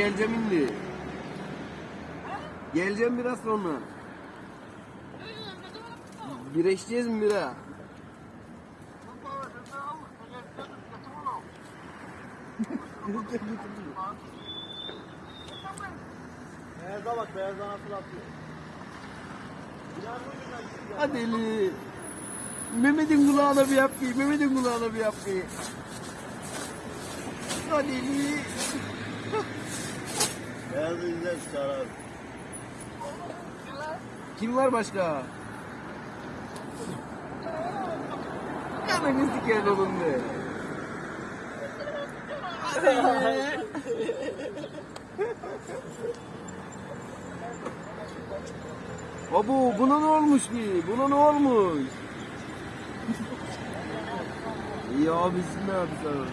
geleceğim indi. Geleceğim biraz sonra. Güreşeceğiz mi bira? Beyaza bak beyazdan nasıl atıyor. Hadi eli. Mehmet'in kulağına bir yap ki. Mehmet'in kulağına bir yap ki. Hadi eli. Beyazı izler çıkar abi. Kim var başka? Kanını siker onun be. Hadi buna ne olmuş ki? Buna ne olmuş? İyi abisin ne yapacağız?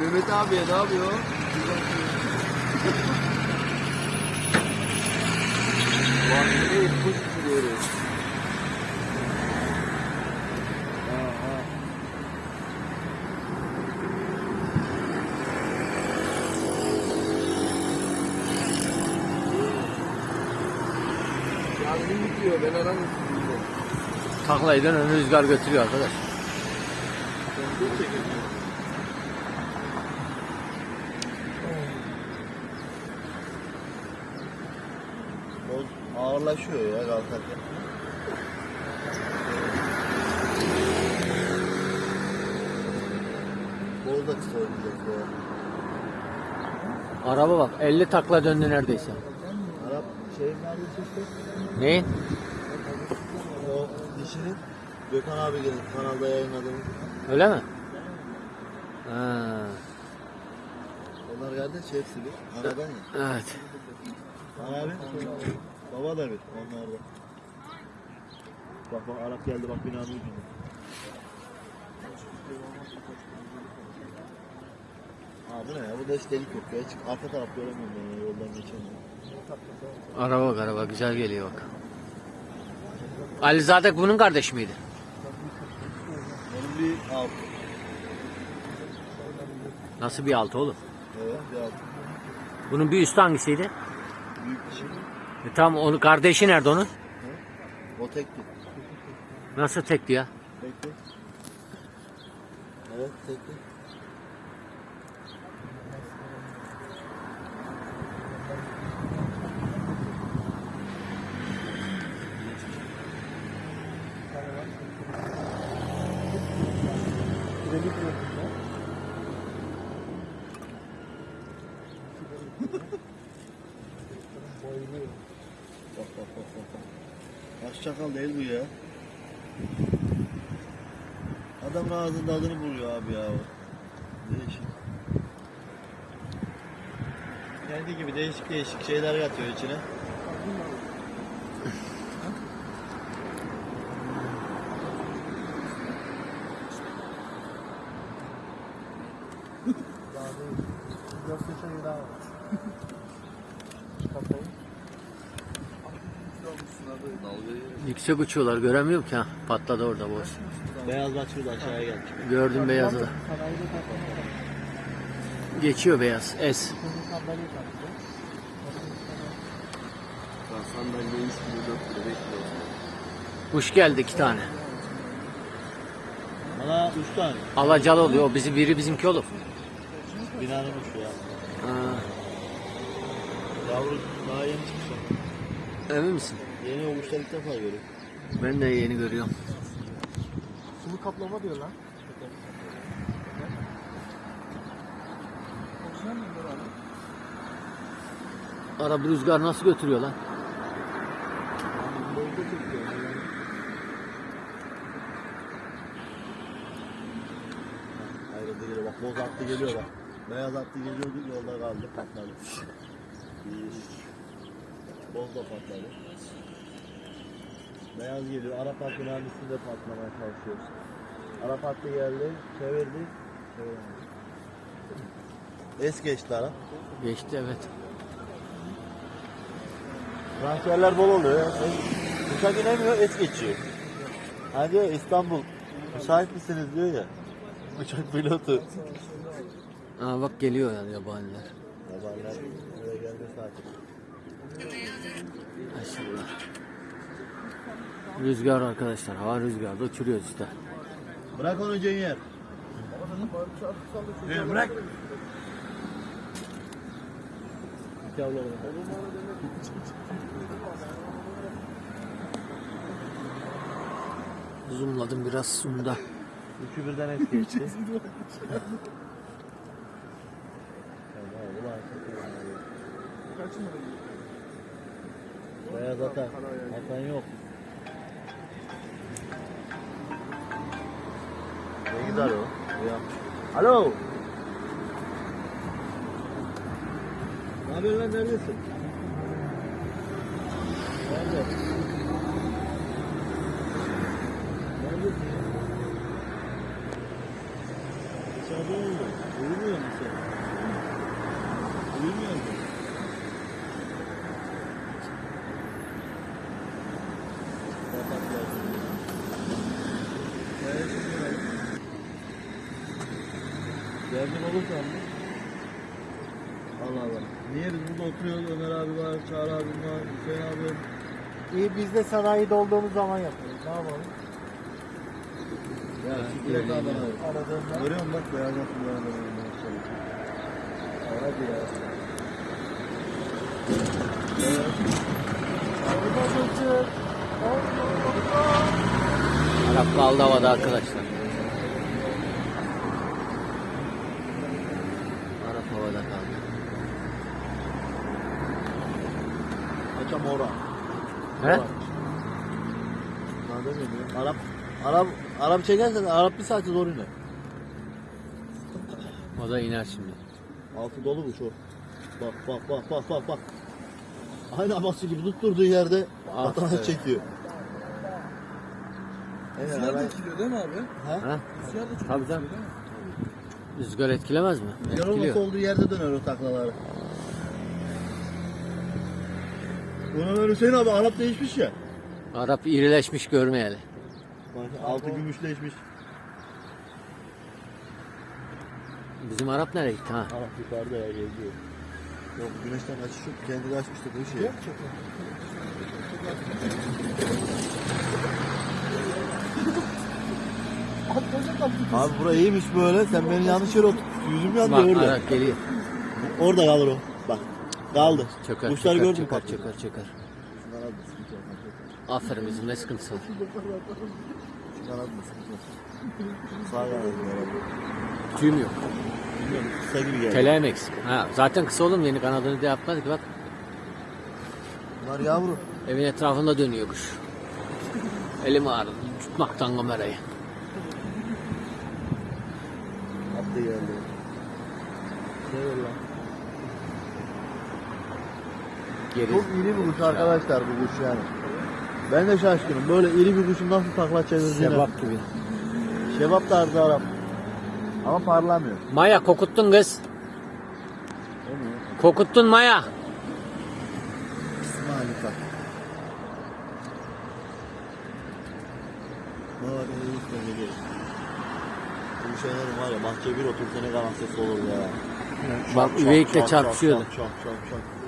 Mehmet abiye ne yapıyor? Bak nereye kuş ha. Yazgın bitiyor ben aranım sizinle. Taklayı dönen rüzgar götürüyor arkadaş. Boz ağırlaşıyor ya kalkarken. Boz da kısa oynayacak. Araba bak 50 takla döndü neredeyse. Arap şeyin neredeyse işte. Neyin? O dişinin Gökhan abi gelip kanalda yayınladığımız. Öyle mi? Ha, Onlar kardeş hepsi bir. Anadan ya. evet. Abi. Baba da bir. Onlar da. Bak bak Arap geldi bak binanın ucunda. Aa bu ne ya? Bu da hiç delik yok ya. Hiç arka taraf göremiyorum ben ya, yoldan geçemiyorum. Araba bak araba güzel geliyor bak. Alizade bunun kardeşi miydi? Onun bir alt. Nasıl bir altı oğlum? Evet bir alt. Bunun bir üstü hangisiydi? Büyük bir şey. E, tamam onu kardeşi nerede onun? O tekti. Nasıl tekti ya? Tekti. Evet tekti. Bak bak bak bak. bak. Baş çakal değil bu ya. Adamın ağzında adını buluyor abi ya. Değişik. Kendi gibi değişik değişik şeyler yatıyor içine. Yüksek uçuyorlar göremiyorum ki ha. Patladı orada boş. Beyaz bak şurada aşağıya geldi. Gördüm beyazı da. Geçiyor beyaz. Lan sandalye 3 kilo 4 kilo 5 kilo. Kuş geldi iki tane. Bana üç tane. Alacalı oluyor. O bizi biri bizimki olur. Binanın uçu ya. Ha, Yavru daha yeni çıkmış. emin misin? Yeni o kuşlar ilk defa görüyorum. Ben de yeni görüyorum. Sulu kaplama diyor lan. Araba rüzgar nasıl götürüyor lan? Ayrıldı geliyor bak boz attı geliyor bak. Beyaz attı geliyordu yolda kaldı patladı. Bir. Boz da patladı. Beyaz geliyor. Arap hattı üstünde patlamaya çalışıyoruz. Arap hattı geldi. Çevirdi. Çeviremedi. Es geçti Arap. Geçti evet. Transferler bol oluyor. ya. Uçak inemiyor, es geçiyor. Hani diyor İstanbul, müsait misiniz diyor ya. Uçak pilotu. Aa bak geliyor yani yabaniler. Yabanlar buraya gelme saati. Maşallah. Rüzgar arkadaşlar. Hava rüzgarda uçuruyoruz işte. Bırak onu Cenyer. bırak. İki abla Zoomladım biraz sunda. Üçü birden es geçti. Beyaz atan. Atan yok. Alo. Ne haber lan neredesin? Nerede? Neredesin? Dışarıda oldu. Uyumuyor musun? Uyumuyor musun? Derdin olursa mı? Allah Allah. Niye biz burada oturuyoruz? Ömer abi var, Çağrı abim var, Hüseyin abim. İyi biz de sanayide olduğumuz zaman yapıyoruz. Ne yapalım? Ya et abi. Aradığında. Görüyor musun bak beyaz atın yanında. Hadi ya. Arap kaldı havada arkadaşlar. Arap havada kaldı. Açam ora. He? Nerede geliyor? Arap, Arap, çekersen Arap bir saate zor iner. O da iner şimdi. Altı dolu bu şu. Bak bak bak bak bak bak. Aynı aması gibi tutturduğu yerde atana evet. çekiyor. Rüzgar da etkiliyor değil mi abi? Ha? Rüzgar da çok Tabii mi? Rüzgar etkilemez mi? Etkiliyor. olduğu yerde döner o taklaları. Buna ben Hüseyin abi Arap değişmiş ya. Arap irileşmiş görmeyeli. Bak altı gümüşleşmiş. Bizim Arap nereye gitti ha? Arap yukarıda ya geziyor. Yok güneşten kaçış yok. Kendi kaçmıştı bu şey. Abi bura iyiymiş böyle. Sen beni yanlış yere oturt. Yüzüm yandı Bak orada. Arap geliyor. Orada kalır o. Bak. Kaldı. Çöker, Kuşları çöker, gördün mü çöker, çöker, çöker. Aferin bizim ne sıkıntısı var. Sağ kanadı. Tüyüm yok. Bilmiyorum. Kısa gibi geldi. Teleğim eksik. Ha, zaten kısa oğlum yeni kanadını da yapmadık bak. Bunlar yavru. Evin etrafında dönüyor kuş. Elim ağrıdı tutmaktan kamerayı. Attı geldi. Ne lan? Geri. Çok iri bir kuş arkadaşlar bu kuş yani. Ben de şaşkınım. Böyle iri bir kuşun nasıl takla çevirdiğine. Sebap gibi. Şebap tarzı Arap. Ama parlamıyor. Maya kokuttun kız. Kokuttun Maya. İsmail bak. Ne var ne geliyor. Bu şeylerin var ya bahçe bir otursa ne kadar ses olur ya. Bak üveyikle çarpışıyordu. Şak şak şak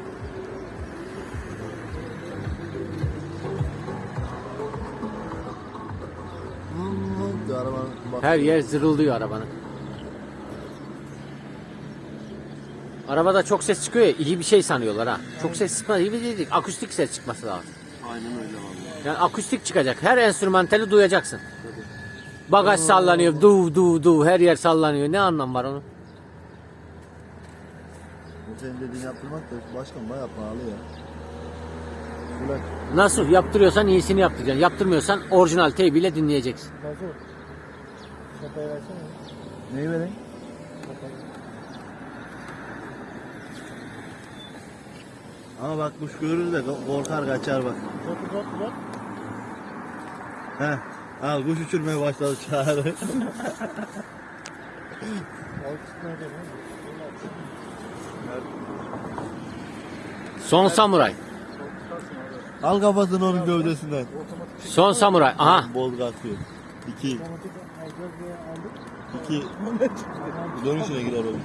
arabanın bak. Her yer zırıldıyor arabanın. Arabada çok ses çıkıyor ya iyi bir şey sanıyorlar ha. Çok ses çıkmaz iyi bir şey değil. Akustik ses çıkması lazım. Aynen öyle vallahi. Yani akustik çıkacak. Her enstrümantali duyacaksın. Bagaj sallanıyor. Du du du her yer sallanıyor. Ne anlam var onun? Bu senin dediğini yaptırmak da başkan bayağı pahalı ya. Ulan Nasıl yaptırıyorsan iyisini yaptıracaksın. Yaptırmıyorsan orijinal teybiyle dinleyeceksin. Nasıl? Şapayı versene. neyi vereyim? Ama bak kuş görür de korkar kaçar bak. Çok uzak uzak. He. Al kuş uçurmaya başladı çağrı. Son samuray. Al kafasını onun gövdesinden. Son samuray. Aha. Bol kalkıyor. İki. İki. Dönüşüne girer oğlum.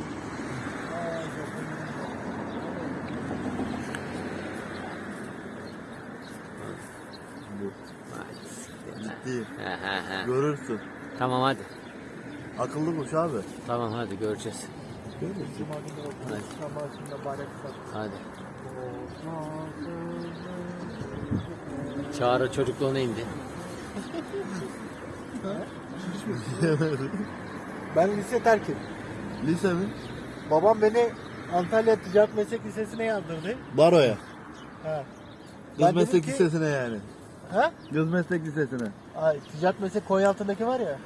Ciddi. Görürsün. Tamam hadi. Akıllı kuş abi. Tamam hadi göreceğiz. Görürsün. Hadi. Hadi. Çağrı çocukluğuna indi. Ben lise terkim. Lise mi? Babam beni Antalya Ticaret Meslek Lisesi'ne yazdırdı. Baroya. He. Kız Ben meslek ki- lisesine yani. He? Kız meslek lisesine. Ay, ticaret meslek Konya altındaki var ya.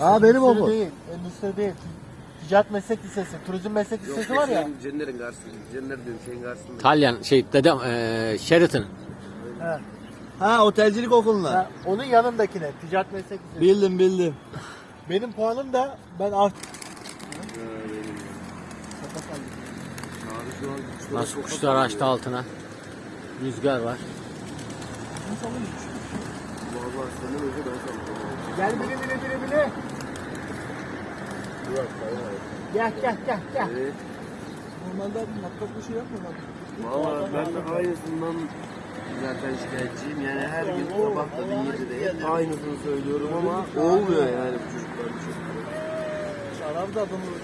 Aa benim Endüstri okul. değil. Endüstri değil. Ticaret meslek lisesi. Turizm meslek lisesi var ya. Cennerin karşısında. Cenner diyorum şeyin karşısında. Talyan şey dedem eee Sheraton. He. Ha otelcilik okuluna. Ha, onun yanındakine. Ticaret meslek lisesi. Bildim bildim. Benim puanım da ben an Nasıl kuşlar açtı altına. Rüzgar var. Gel bile bile bile bile. Gel gel gel gel. Normalde matkap bir şey yapmıyor. Valla ben de aynısından zaten şikayetçiyim. Yani her gün sabah da bir yedide hep aynısını söylüyorum ama olmuyor yani bu çocuklar bir şey. Şarap da oluyor.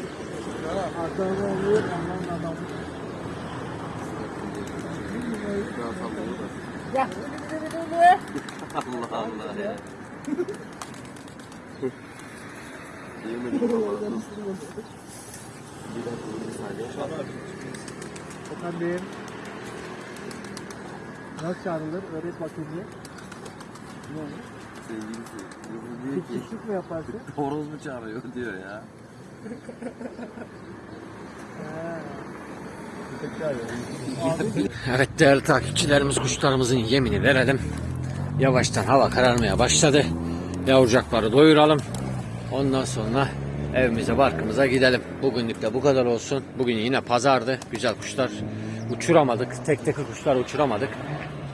Adam. Daha sallıyor bile. Allah Allah ya. Yemedim ama. Bir dakika bir saniye. Efendim. Nasıl çağrılır? Öğret bakayım bir. Sevgilisi. Kızı diyor ki Küçük mü yaparsın? horoz mu çağırıyor diyor ya. Evet değerli takipçilerimiz kuşlarımızın yemini verelim. Yavaştan hava kararmaya başladı. Yavrucakları doyuralım. Ondan sonra evimize barkımıza gidelim. Bugünlük de bu kadar olsun. Bugün yine pazardı. Güzel kuşlar uçuramadık. Tek tek kuşlar uçuramadık.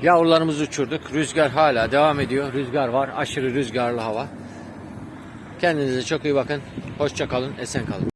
Yavrularımızı uçurduk. Rüzgar hala devam ediyor. Rüzgar var. Aşırı rüzgarlı hava. Kendinize çok iyi bakın. Hoşça kalın. Esen kalın.